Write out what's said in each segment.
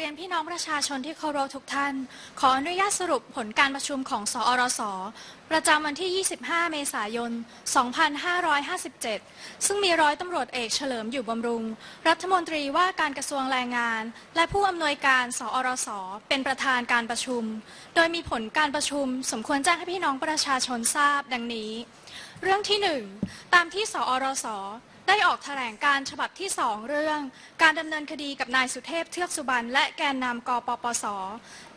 เรียนพี่น้องประชาชนที่เคารพทุกท่าน ขออนุญาตสรุปผลการประชุมของ สอรส ประจำวันที่ 25 เมษายน 2557 ซึ่งมีร้อยตำรวจเอกเฉลิมอยู่บำรุง รัฐมนตรีว่าการกระทรวงแรงงาน และผู้อำนวยการ สอรส เป็นประธานการประชุม โดยมีผลการประชุม สมควรแจ้งให้พี่น้องประชาชนทราบดังนี้ เรื่องที่ 1 ตามที่ สอรส ได้ออกแถลงการฉบับที่ 2 เรื่อง การดำเนินคดีกับนายสุเทพเทือกสุบรรณและแกนนำกปปส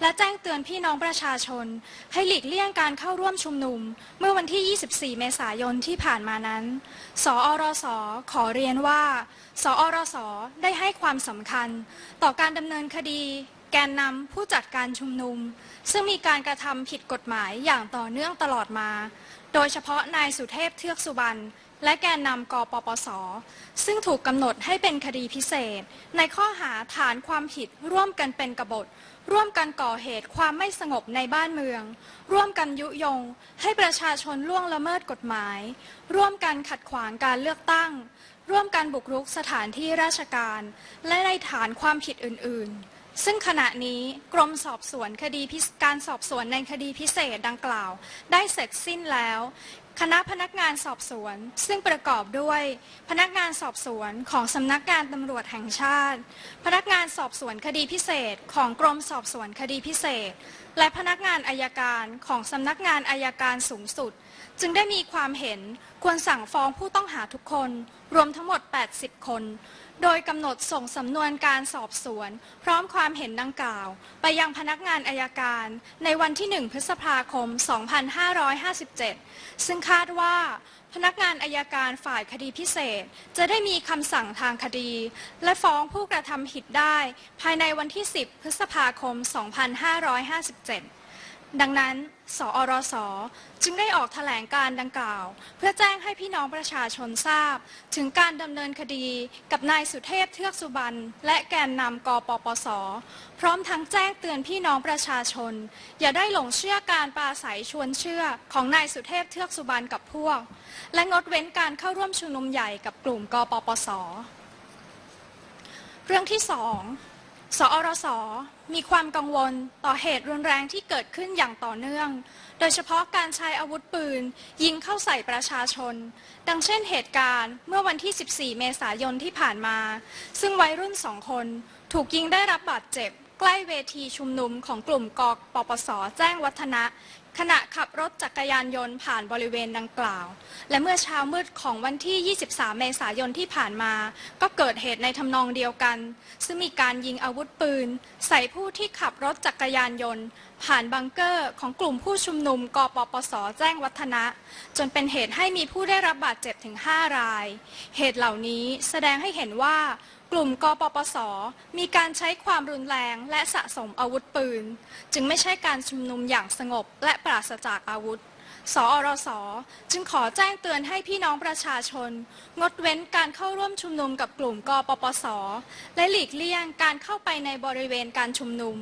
และแจ้งเตือนพี่น้องประชาชน ให้หลีกเลี่ยงการเข้าร่วมชุมนุม เมื่อวันที่ 24 เมษายนที่ผ่านมานั้น สอรส ขอเรียนว่า สอรส ได้ให้ความสำคัญ ต่อการดำเนินคดีแกนนำผู้จัดการชุมนุม ซึ่งมีการกระทำผิดกฎหมายอย่างต่อเนื่องตลอดมา โดยเฉพาะนายสุเทพเทือกสุบรรณ และแกนนำกปปส ซึ่งถูกกำหนดให้เป็นคดีพิเศษ ในข้อหาฐานความผิดร่วมกันเป็นกบฏ ร่วมกันก่อเหตุความไม่สงบในบ้านเมือง ร่วมกันยุยง ให้ประชาชนล่วงละเมิดกฎหมาย ร่วมกันขัดขวางการเลือกตั้ง ร่วมกันบุกรุกสถานที่ราชการ และในฐานความผิดอื่น ๆ ซึ่งขณะนี้กรมสอบสวนคดีพิการสอบสวนในคดีพิเศษดังกล่าว ได้เสร็จสิ้นแล้ว คณะพนักงานสอบสวน ซึ่งประกอบด้วยพนักงานสอบสวนของสำนักงานตำรวจแห่งชาติ พนักงานสอบสวนคดีพิเศษของกรมสอบสวนคดีพิเศษ และพนักงานอายการของสำนักงานอายการสูงสุด จึงได้มีความเห็นควรสั่งฟ้องผู้ต้องหาทุกคน รวมทั้งหมด 80 คน โดยกำหนดส่งสำนวนการสอบสวน พร้อมความเห็นดังกล่าว ไปยังพนักงานอายการ ในวันที่ 1 พฤษภาคม 2557 ซึ่งคาดว่าพนักงานอายการฝ่ายคดีพิเศษ จะได้มีคำสั่งทางคดี และฟ้องผู้กระทำผิดได้ ภายในวันที่ 10 พฤษภาคม 2557 ดังนั้น สอรส จึงได้ออกแถลงการดังกล่าว เพื่อแจ้งให้พี่น้องประชาชนทราบ ถึงการดำเนินคดีกับนายสุเทพเทือกสุบรรณและแกนนำกปปส พร้อมทั้งแจ้งเตือนพี่น้องประชาชน อย่าได้หลงเชื่อการปราศัยชวนเชื่อของนายสุเทพเทือกสุบรรณกับพวก และงดเว้นการเข้าร่วมชุมนุมใหญ่กับกลุ่มกปปส เรื่องที่สอง สอรส มีความกังวลต่อเหตุรุนแรงที่เกิดขึ้นอย่างต่อเนื่อง โดยเฉพาะการใช้อาวุธปืน ยิงเข้าใส่ประชาชน ดังเช่นเหตุการณ์เมื่อวันที่ 14 เมษายนที่ผ่านมา ซึ่งวัยรุ่นสองคนถูกยิงได้รับบาดเจ็บ ใกล้เวทีชุมนุมของกลุ่มกอกปปส แจ้งวัฒนะ ขณะขับรถจักรยานยนต์ผ่านบริเวณดังกล่าว และเมื่อเช้ามืดของวันที่ 23 เมษายนที่ผ่านมา ก็เกิดเหตุในทำนองเดียวกัน ซึ่งมีการยิงอาวุธปืน ใส่ผู้ที่ขับรถจักรยานยนต์ ผ่านบังเกอร์ของกลุ่มผู้ชุมนุมกปปส แจ้งวัฒนะ จนเป็นเหตุให้มีผู้ได้รับบาดเจ็บถึง 5 ราย เหตุเหล่านี้แสดงให้เห็นว่า กลุ่มกปปส มีการใช้ความรุนแรงและสะสมอาวุธปืน จึงไม่ใช่การชุมนุมอย่างสงบและปราศจากอาวุธ สอรส จึงขอแจ้งเตือนให้พี่น้องประชาชน งดเว้นการเข้าร่วมชุมนุมกับกลุ่มกปปส และหลีกเลี่ยงการเข้าไปในบริเวณการชุมนุม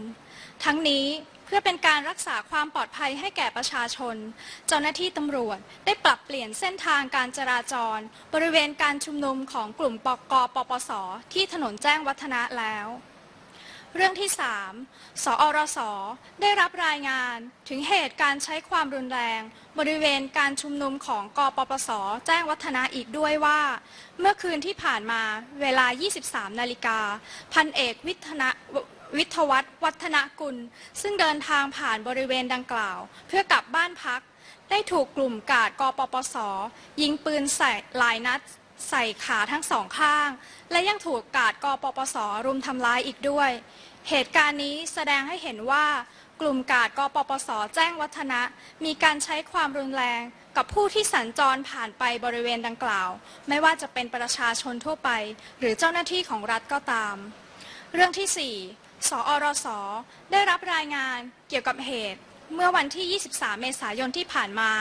ทั้งนี้เพื่อเป็นการรักษาความปลอดภัยให้แก่ประชาชน เจ้าหน้าที่ตำรวจได้ปรับเปลี่ยนเส้นทางการจราจร บริเวณการชุมนุมของกลุ่มปกปปส ที่ถนนแจ้งวัฒนะแล้ว เรื่องที่ 3 สอรส ได้รับรายงานถึงเหตุการใช้ความรุนแรง บริเวณการชุมนุมของกปปส แจ้งวัฒนะอีกด้วยว่า เมื่อคืนที่ผ่านมาเวลา 23 นาฬิกา พันเอกวิทนะวิทวัฒน์วัฒนกุล ซึ่งเดินทางผ่านบริเวณดังกล่าว เพื่อกลับบ้านพัก ได้ถูกกลุ่มกาดกปปส ยิงปืนใส่หลายนัด ใส่ขาทั้งสองข้าง และยังถูกกาดกปปสรุมทำร้ายอีกด้วย เหตุการณ์นี้แสดงให้เห็นว่ากลุ่มกาดกปปส แจ้งวัฒนะ มีการใช้ความรุนแรง กับผู้ที่สัญจรผ่านไปบริเวณดังกล่าว ไม่ว่าจะเป็นประชาชนทั่วไป หรือเจ้าหน้าที่ของรัฐก็ตาม เรื่องที่ 4 สอรส ได้รับรายงานเกี่ยวกับเหตุ เมื่อวันที่ 23 เมษายนที่ผ่านมา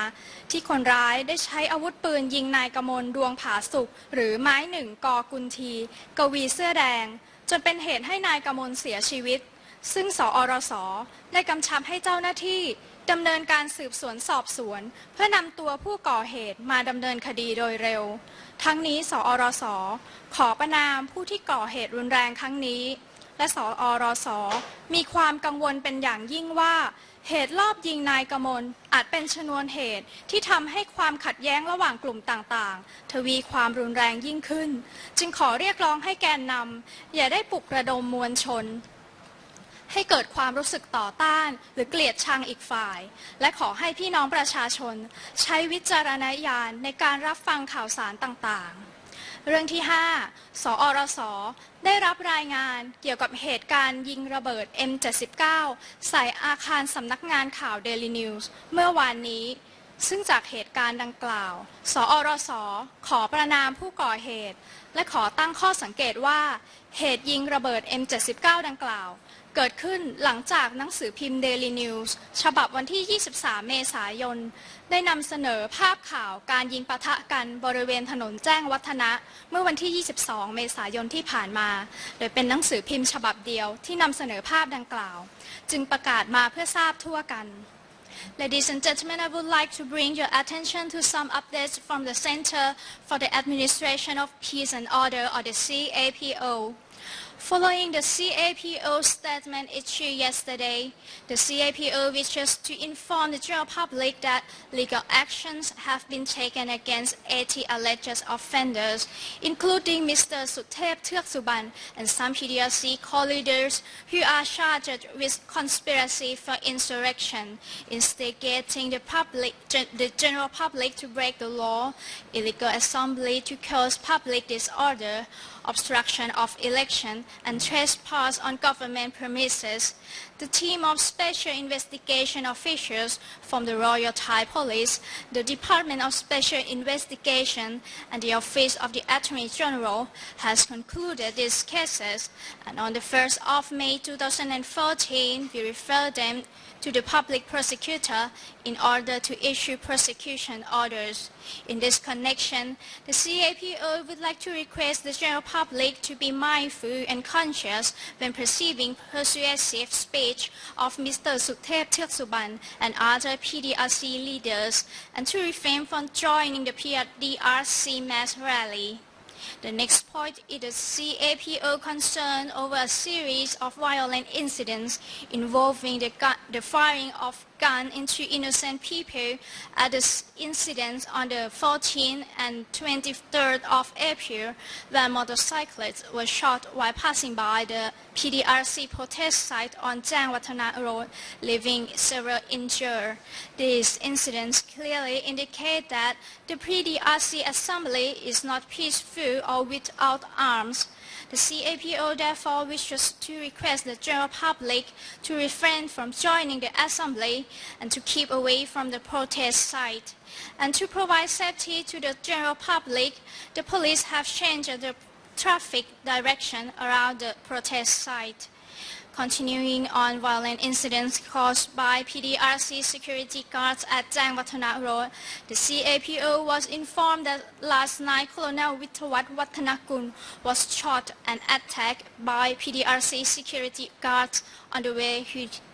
ที่คนร้ายได้ใช้อาวุธปืนยิงนายกมลดวงผาสุกหรือไม้หนึ่งกอกุลที กวีเสื้อแดง จนเป็นเหตุให้นายกมลเสียชีวิต ซึ่งสอรสได้กำชับให้เจ้าหน้าที่ดำเนินการสืบสวนสอบสวน เพื่อนำตัวผู้ก่อเหตุมาดำเนินคดีโดยเร็ว ทั้งนี้สอรสขอประนามผู้ที่ก่อเหตุรุนแรงครั้งนี้ และสอรสมีความกังวลเป็นอย่างยิ่งว่า เหตุลอบยิงนายกมลอาจเป็นชนวนเหตุที่ทำให้ความขัดแย้งระหว่างกลุ่มต่างๆ ทวีความรุนแรงยิ่งขึ้น จึงขอเรียกร้องให้แกนนำอย่าได้ปลุกระดมมวลชนให้เกิดความรู้สึกต่อต้าน หรือเกลียดชังอีกฝ่าย และขอให้พี่น้องประชาชน ใช้วิจารณญาณในการรับฟังข่าวสารต่างๆ เรื่องที่ 5 สอรส ได้รับรายงานเกี่ยวกับเหตุการณ์ยิงระเบิด M79 ใส่อาคารสำนักงานข่าว Daily News เมื่อวานนี้ ซึ่งจากเหตุการณ์ดังกล่าว สอรส ขอประนามผู้ก่อเหตุ และขอตั้งข้อสังเกตว่า เหตุยิงระเบิด M79 ดังกล่าว เกิดขึ้นหลังจากหนังสือพิมพ์ Daily News ฉบับวันที่ 23 เมษายน ได้นำเสนอภาพข่าวการยิงปะทะกันบริเวณถนนแจ้งวัฒนะ เมื่อวันที่ 22 เมษายนที่ผ่านมา โดยเป็นหนังสือพิมพ์ฉบับเดียวที่นำเสนอภาพดังกล่าว จึงประกาศมาเพื่อทราบทั่วกัน Ladies and gentlemen, I would like to bring your attention to some updates from the Center for the Administration of Peace and Order, or the CAPO. Following the CAPO statement issued yesterday, the CAPO wishes to inform the general public that legal actions have been taken against 80 alleged offenders, including Mr. Suthep Thước Suban and some PDRC co-leaders who are charged with conspiracy for insurrection, instigating the, public, the general public to break the law, illegal assembly to cause public disorder, obstruction of election, and trespass on government premises. The team of special investigation officials from the Royal Thai Police, the Department of Special Investigation, and the Office of the Attorney General has concluded these cases, and on the 1st of May 2014, we referred them to the public prosecutor in order to issue prosecution orders. In this connection, the CAPO would like to request the general public to be mindful and conscious when perceiving persuasive speech of Mr. Suthep Thước Suban and other PDRC leaders and to refrain from joining the PDRC mass rally. The next point is the CAPO concern over a series of violent incidents involving the, gun, the firing of gun into innocent people at the incidents on the 14th and 23rd of April when motorcyclists were shot while passing by the PDRC protest site on Jangwatana Road, leaving several injured. These incidents clearly indicate that the PDRC assembly is not peaceful or without arms. The CAPO therefore wishes to request the general public to refrain from joining the assembly and to keep away from the protest site. And to provide safety to the general public, the police have changed the traffic direction around the protest site. Continuing on violent incidents caused by PDRC security guards at Jangwatana Road, the CAPO was informed that last night Colonel Wittawat Watanakun was shot and attacked by PDRC security guards on the way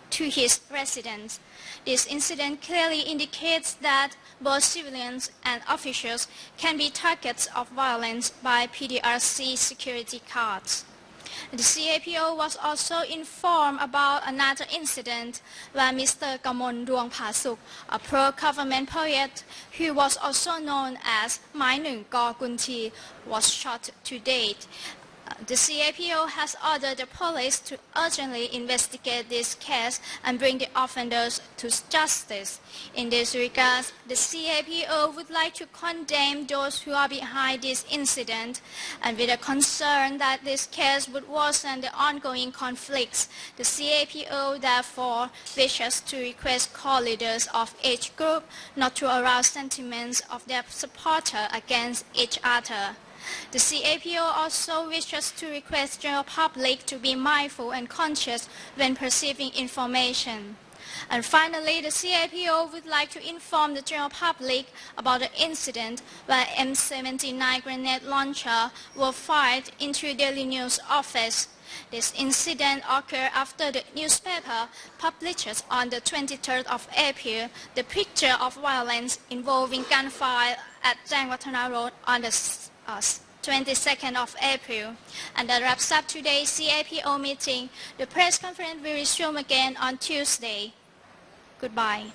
to his residence. This incident clearly indicates that both civilians and officials can be targets of violence by PDRC security guards. The CAPO was also informed about another incident where Mr. Kamon Duong Pasuk, a pro-government poet who was also known as Mai Nung Go Kunti, was shot to date. The CAPO has ordered the police to urgently investigate this case and bring the offenders to justice. In this regard, the CAPO would like to condemn those who are behind this incident and with a concern that this case would worsen the ongoing conflicts, the CAPO therefore wishes to request co-leaders of each group not to arouse sentiments of their supporter against each other. The CAPO also wishes to request general public to be mindful and conscious when perceiving information. And finally, the CAPO would like to inform the general public about the incident where M79 grenade launcher was fired into Daily News office. This incident occurred after the newspaper published on the 23rd of April the picture of violence involving gunfire at Jangwatana Road on the uh, 22nd of April. And that wraps up today's CAPO meeting. The press conference will resume again on Tuesday. Goodbye.